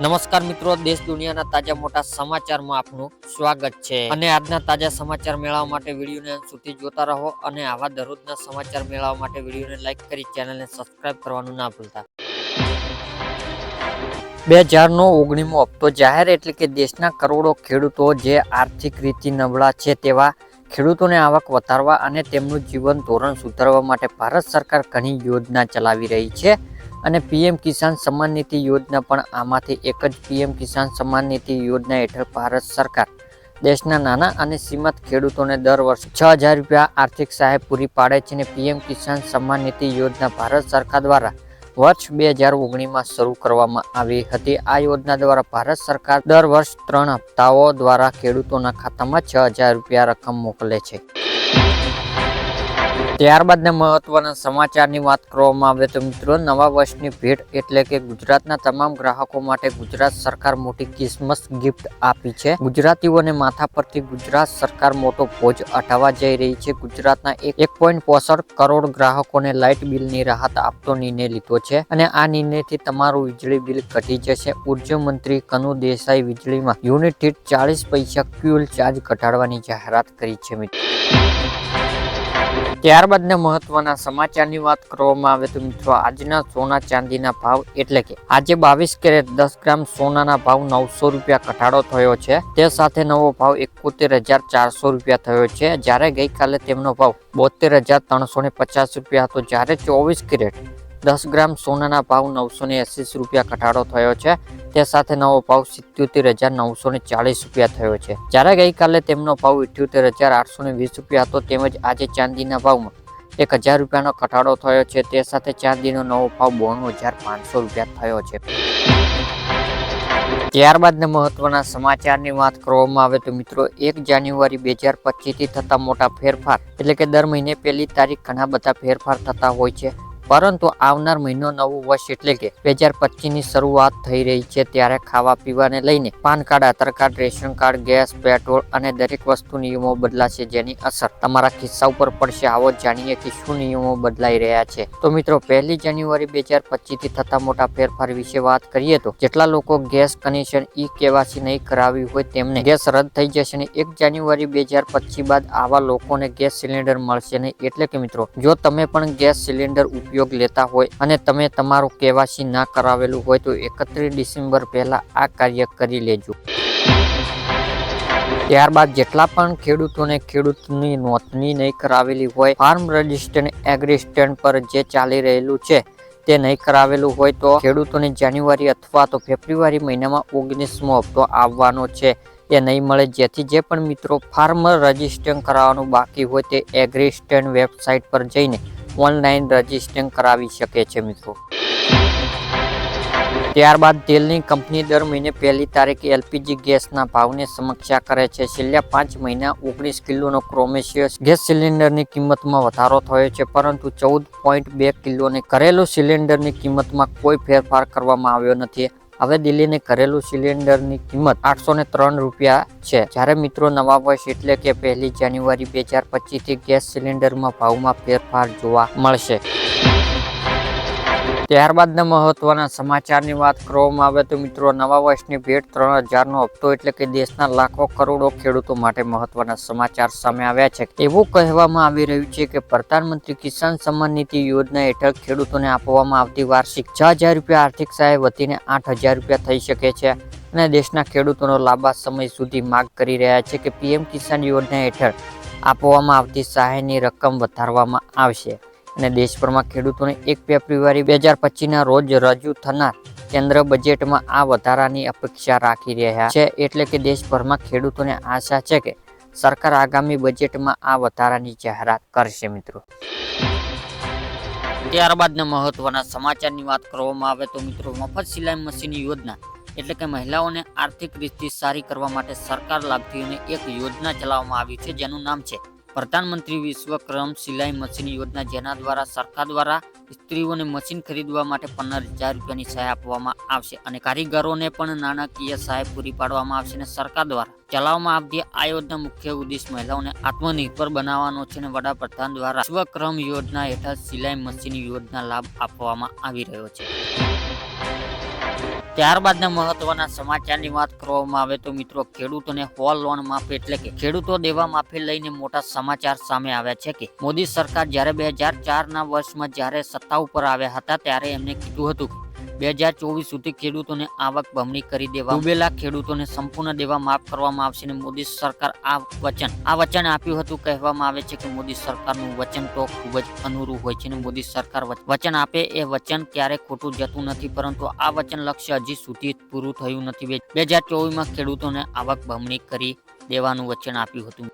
નમસ્કાર મિત્રો, દેશ દુનિયાના તાજા મોટા સમાચારમાં આપનું સ્વાગત છે. અને આજના તાજા સમાચાર મેળવવા માટે વિડીયોને અંત સુધી જોતા રહો અને આવા દરરોજના સમાચાર મેળવવા માટે વિડીયોને લાઈક કરી ચેનલને સબસ્ક્રાઇબ કરવાનું ના ભૂલતા. બે હજારનો ઓગણીમો હપ્તો જાહેર એટલે કે દેશના કરોડો ખેડૂતો જે આર્થિક રીતે નબળા છે તેવા ખેડૂતોને આવક વધારવા અને તેમનું જીવન ધોરણ સુધારવા માટે ભારત સરકાર ઘણી યોજના ચલાવી રહી છે. અને પીએમ કિસાન સન્માન નિધિ યોજના પણ આમાંથી એક જ પીએમ કિસાન સન્માન નિધિ યોજના હેઠળ ભારત સરકાર દેશના નાના અને સીમિત ખેડૂતોને દર વર્ષે છ હજાર રૂપિયા આર્થિક સહાય પૂરી પાડે છે અને પીએમ કિસાન સન્માન નિધિ યોજના ભારત સરકાર દ્વારા વર્ષ બે હજાર ઓગણીસમાં શરૂ કરવામાં આવી હતી. આ યોજના દ્વારા ભારત સરકાર દર વર્ષ ત્રણ હપ્તાઓ દ્વારા ખેડૂતોના ખાતામાં છ હજાર રૂપિયા રકમ મોકલે છે. ત્યારબાદના મહત્વના સમાચારની વાત કરવામાં આવે તો મિત્રો, નવા વર્ષની ભેટ એટલે કે ગુજરાતના તમામ ગ્રાહકો માટે ગુજરાત સરકાર મોટી ક્રિસમસ ગિફ્ટ આપી છે. ગુજરાતીઓને માથા પરથી ગુજરાત સરકાર મોટો બોજ હટાવવા જઈ રહી છે. ગુજરાતના એક પોઈન્ટ પોસઠ કરોડ ગ્રાહકોને લાઇટ બિલની રાહત આપતો નિર્ણય લીધો છે અને આ નિર્ણયથી તમારું વીજળી બિલ ઘટી જશે. ઊર્જા મંત્રી કનુ દેસાઈ વીજળીમાં યુનિટ દીઠ ચાલીસ પૈસા ફ્યુલ ચાર્જ ઘટાડવાની જાહેરાત કરી છે મિત્રો. ત્યારબાદના મહત્વના સમાચારની વાત કરવામાં આવે તો મિત્રો, આજના સોના ચાંદીના ભાવ એટલે કે આજે બાવીસ કેરેટ દસ ગ્રામ સોનાના ભાવ નવસો રૂપિયા ઘટાડો થયો છે. તે સાથે નવો ભાવ એકોતેર હજાર ચારસો રૂપિયા થયો છે. જ્યારે ગઈકાલે તેમનો ભાવ બોતેર હજાર ત્રણસો ને પચાસ રૂપિયા હતો, જ્યારે ચોવીસ કેરેટ દસ ગ્રામ સોનાના ભાવ નવસો ને રૂપિયા ઘટાડો થયો છે. તે સાથે નવો ભાવ સિત્યોતેર હજાર નવસો ને ચાલીસ રૂપિયા થયો છે. જ્યારે ગઈકાલે તેમનો ભાવ ઇઠ્યોતેર હજાર આઠસો ને વીસ રૂપિયા હતો, તેમજ આજે ચાંદીના ભાવમાં એક હજાર રૂપિયાનો ઘટાડો થયો છે. તે સાથે ચાંદીનો નવો ભાવ બોણું હજાર પાંચસો રૂપિયા થયો છે. ત્યારબાદના મહત્વના સમાચારની વાત કરવામાં આવે તો મિત્રો, એક જાન્યુઆરી બે હજાર પચીસથી થતા મોટા ફેરફાર એટલે કે દર મહિને પહેલી તારીખ ઘણા બધા ફેરફાર થતા હોય છે. પરંતુ આવનાર મહિનો નવું વર્ષ એટલે કે બે હજાર પચીસની શરૂઆત થઈ રહી છે ત્યારે ખાવા પીવાને લઈને PAN card, Aadhaar card, ration card, gas, petrol અને દરેક વસ્તુ નિયમો બદલાશે જેની અસર તમારા ખિસ્સા ઉપર પડશે આવો જાણીએ કે શું નિયમો બદલાઈ રહ્યા છે. તો મિત્રો, પહેલી જાન્યુઆરી બે હજાર પચીસથી થતા મોટા ફેરફાર વિશે વાત કરીએ તો જેટલા લોકો ગેસ કનેક્શન ઈ કેવાસી નહીં કરાવી હોય તેમને ગેસ રદ થઈ જશે અને એક જાન્યુઆરી બે હજાર પચીસ બાદ આવા લોકોને ગેસ સિલિન્ડર મળશે નહીં. એટલે કે મિત્રો, જો તમે પણ ગેસ સિલિન્ડર ઉપયોગ ઉપયોગ લેતા હોય અને તમે તમારું કેવાસી ના કરાવેલું હોય તો એકત્રીસ ડિસેમ્બર પહેલા આ કાર્ય કરી લેજો. ત્યારબાદ જેટલા પણ ખેડૂતોને ખેડૂતની નોંધણી નહીં કરાવેલી હોય ફાર્મ રજિસ્ટર્ડ એગ્રી સ્ટેન્ડ પર જે ચાલી રહેલું છે તે નહીં કરાવેલું હોય તો ખેડૂતોને જાન્યુઆરી અથવા તો ફેબ્રુઆરી મહિનામાં ઓગણીસમો હપ્તો આવવાનો છે. એ નહીં મળે, જેથી જે પણ મિત્રો ફાર્મર રજિસ્ટર કરાવવાનું બાકી હોય તે એગ્રી સ્ટેન્ડ વેબસાઇટ પર જઈને ઓનલાઈન રજિસ્ટ્રેશન કરાવી શકે છે મિત્રો. ત્યારબાદ તેલની કંપની દર મહિને પહેલી તારીખે એલપીજી ગેસના ભાવને સમીક્ષા કરે છે. છેલ્લા પાંચ મહિના ઓગણીસ કિલોનો ક્રોમેશિયસ ગેસ સિલિન્ડરની કિંમતમાં વધારો થયો છે, પરંતુ ચૌદ પોઈન્ટ બે કિલોને ઘરેલું સિલિન્ડરની કિંમતમાં કોઈ ફેરફાર કરવામાં આવ્યો નથી. હવે દિલ્હીને ઘરેલું સિલિન્ડરની કિંમત આઠસો ને ત્રણ રૂપિયા છે. જ્યારે મિત્રો નવા વર્ષ એટલે કે પહેલી જાન્યુઆરી બે હજાર પચીસથી ગેસ સિલિન્ડરમાં ભાવમાં ફેરફાર જોવા મળશે. ત્યારબાદના મહત્વના સમાચારની વાત કરવામાં આવે તો મિત્રો, નવા વર્ષની ભેટ ત્રણ હજારનો હપ્તો એટલે કે દેશના લાખો કરોડો ખેડૂતો માટે મહત્વના સમાચાર સામે આવ્યા છે. એવું કહેવામાં આવી રહ્યું છે કે પ્રધાનમંત્રી કિસાન સન્માન નિધિ યોજના હેઠળ ખેડૂતોને આપવામાં આવતી વાર્ષિક છ હજાર રૂપિયા આર્થિક સહાય વધીને આઠ હજાર રૂપિયા થઈ શકે છે અને દેશના ખેડૂતોનો લાંબા સમય સુધી માગ કરી રહ્યા છે કે પીએમ કિસાન યોજના હેઠળ આપવામાં આવતી સહાયની રકમ વધારવામાં આવશે. અને દેશભરમાં ખેડૂતોને એક ફેબ્રુઆરી બે હજાર પચીસના રોજ રજૂ થનાર કેન્દ્ર બજેટમાં આ વધારાની અપેક્ષા રાખી રહ્યા છે. એટલે કે દેશભરમાં ખેડૂતોને આશા છે કે સરકાર આગામી બજેટમાં આ વધારાની જાહેરાત કરશે મિત્રો. ત્યારબાદના મહત્વના સમાચારની વાત કરવામાં આવે તો મિત્રો મફત સિલાઈ મશીન યોજના એટલે કે મહિલાઓને આર્થિક રીતે સારી કરવા માટે સરકાર લાભથી એક યોજના ચલાવવામાં આવી છે જેનું નામ છે પ્રધાનમંત્રી વિશ્વક્રમ સિલાઈ મશીન યોજના, જેના દ્વારા સરકાર દ્વારા સ્ત્રીઓને મશીન ખરીદવા માટે પંદર હજાર રૂપિયાની સહાય આપવામાં આવશે અને કારીગરોને પણ નાણાકીય સહાય પૂરી પાડવામાં આવશે અને સરકાર દ્વારા ચલાવવામાં આવતી આ યોજના મુખ્ય ઉદ્દેશ મહિલાઓને આત્મનિર્ભર બનાવવાનો છે અને વડાપ્રધાન દ્વારા વિશ્વક્રમ યોજના હેઠળ સિલાઈ મશીન યોજના લાભ આપવામાં આવી રહ્યો છે. ત્યારબાદના મહત્વના સમાચારની વાત કરવામાં આવે તો મિત્રો, ખેડૂતોને હોલ લોન માફી એટલે કે ખેડૂતો દેવા માફી લઈને મોટા સમાચાર સામે આવ્યા છે કે, મોદી સરકાર જ્યારે બે હજાર ચારના વર્ષમાં જ્યારે સત્તા ઉપર આવ્યા હતા ત્યારે એમને કીધું હતું બે હજાર ચોવીસ સુધી ખેડૂતોને આવક બમણી કરી દેવા ડૂબેલા ખેડૂતોને સંપૂર્ણ દેવા માફ કરવામાં આવશે અને મોદી સરકાર આ વચન આ વચન આપ્યું હતું કહેવામાં આવે છે કે મોદી સરકારનું વચન તો ખૂબ જ અનુરૂપ હોય છે અને મોદી સરકાર વચન આપે એ વચન ક્યારે ખોટું જતું નથી પરંતુ આ વચન લક્ષ્ય હજી સુધી પૂરું થયું નથી. બે હજાર ચોવીસમાં ખેડૂતોને આવક બમણી કરી દેવાનું વચન આપ્યું હતું.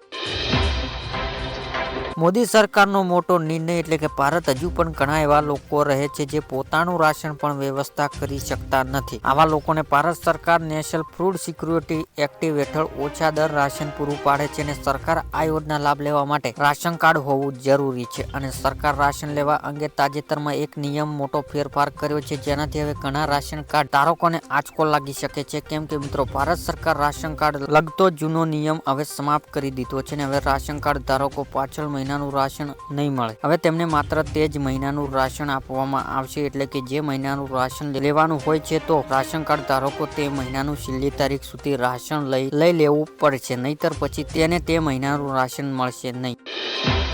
મોદી સરકારનો મોટો નિર્ણય એટલે કે ભારત હજુ પણ ઘણા એવા લોકો રહે છે જે પોતાનું રાશન પણ વ્યવસ્થા કરી શકતા નથી. આવા લોકોને ભારત સરકાર નેશનલ ફૂડ સિક્યુરિટી એક્ટિવ હેઠળ ઓછા દર રાશન પૂરું પાડે છે અને સરકાર આ યોજના લાભ લેવા માટે રાશન કાર્ડ હોવું જરૂરી છે અને સરકાર રાશન લેવા અંગે તાજેતરમાં એક નિયમ મોટો ફેરફાર કર્યો છે જેનાથી હવે ઘણા રાશન કાર્ડ ધારકોને આંચકો લાગી શકે છે. કેમ કે મિત્રો, ભારત સરકાર રાશન કાર્ડ લગતો જૂનો નિયમ હવે સમાપ્ત કરી દીધો છે અને હવે રાશન કાર્ડ ધારકો પાછળ મહિનાનું રાશન નહીં મળે. હવે તેમને માત્ર તે જ મહિનાનું રાશન આપવામાં આવશે એટલે કે જે મહિનાનું રાશન લેવાનું હોય છે તો રાશન કાર્ડ ધારકો તે મહિનાનું છેલ્લી તારીખ સુધી રાશન લઈ લઈ લેવું પડશે. નહીતર પછી તેને તે મહિનાનું રાશન મળશે નહીં.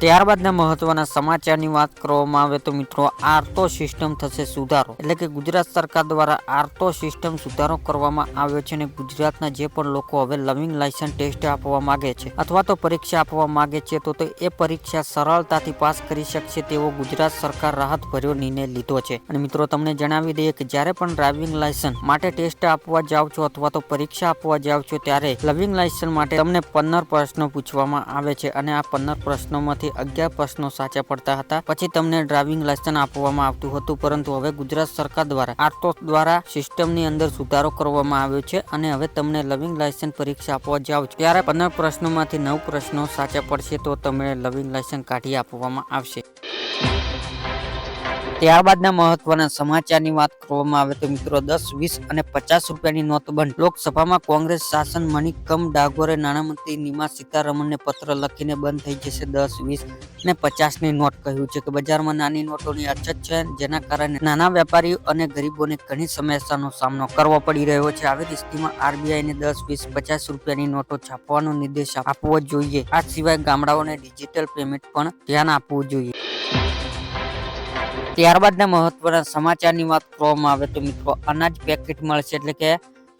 ત્યારબાદના મહત્વના સમાચારની વાત કરવામાં આવે તો મિત્રો આર્તો સિસ્ટમ થશે સુધારો. એટલે કે ગુજરાત સરકાર દ્વારા આર્તો સિસ્ટમ સુધારો કરવામાં આવ્યો છે અને ગુજરાતના જે પણ લોકો હવે લવિંગ લાયસન્સ ટેસ્ટ આપવા માંગે છે અથવા તો પરીક્ષા આપવા માંગે છે, તો એ પરીક્ષા સરળતાથી પાસ કરી શકશે તેવો ગુજરાત સરકાર રાહત ભર્યો નિર્ણય લીધો છે. અને મિત્રો, તમને જણાવી દઈએ કે જ્યારે પણ ડ્રાઇવિંગ લાયસન્સ માટે ટેસ્ટ આપવા જાઓ છો અથવા તો પરીક્ષા આપવા જાઓ છો, ત્યારે લવિંગ લાયસન્સ માટે તમને પંદર પ્રશ્નો પૂછવામાં આવે છે અને આ પંદર પ્રશ્નોમાંથી અગિયાર પ્રશ્નો સાચા પડતા હતા. પછી તમને ડ્રાઇવિંગ લાયસન્સ આપવામાં આવતું હતું, પરંતુ હવે ગુજરાત સરકાર દ્વારા આર્ટો દ્વારા સિસ્ટમની અંદર સુધારો કરવામાં આવ્યો છે અને હવે તમને લવિંગ લાયસન્સ પરીક્ષા આપવા જાઓ ત્યારે પંદર પ્રશ્નોમાંથી નવ પ્રશ્નો સાચા પડશે તો તમને લવિંગ લાયસન્સ કાઢી આપવામાં આવશે. ત્યારબાદના મહત્વના સમાચારની વાત કરવામાં આવે તો મિત્રો દસ, વીસ અને પચાસ રૂપિયાની નોટબંધ લોકસભામાં કોંગ્રેસ શાસન મણિકમ ડાગોરે નાણામંત્રી નિમા સીતારમણને પત્ર લખીને બંધ થઈ જશે. દસ, વીસ અને પચાસની નોટ કહ્યું છે કે બજારમાં નાની નોટોની અછત છે, જેના કારણે નાના વેપારીઓ અને ગરીબોને ઘણી સમસ્યાનો સામનો કરવો પડી રહ્યો છે. આવી સ્થિતિમાં આરબીઆઈને દસ, વીસ, પચાસ રૂપિયાની નોટો છાપવાનો નિર્દેશ આપવો જોઈએ. આ સિવાય ગામડાઓને ડિજિટલ પેમેન્ટ પણ ધ્યાન આપવું જોઈએ. ત્યારબાદના મહત્વના સમાચારની વાત કરવામાં આવે તો મિત્રો અનાજ પેકેટ મળશે એટલે કે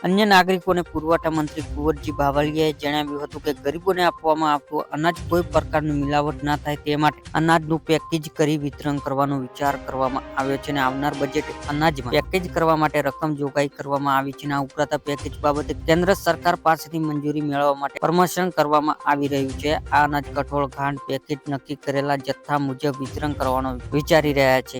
અન્ય નાગરિકોને પુરવઠા મંત્રી કુંવરજી બાવળીયાએ જણાવ્યું હતું કે ગરીબોને આપવામાં આવતું અનાજ કોઈ પ્રકારની મિલાવટ ના થાય તે માટે અનાજનું પેકેજ કરી વિતરણ કરવાનો વિચાર કરવામાં આવ્યો છે અને આવનાર બજેટ અનાજમાં પેકેજ કરવા માટે રકમ જોગાઈ કરવામાં આવી છે અને આ ઉપરાંત પેકેજ બાબતે કેન્દ્ર સરકાર પાસેથી મંજૂરી મેળવવા માટે પ્રમોશન કરવામાં આવી રહ્યું છે. આ અનાજ કઠોળ ખાંડ પેકેજ નક્કી કરેલા જથ્થા મુજબ વિતરણ કરવાનો વિચારી રહ્યા છે.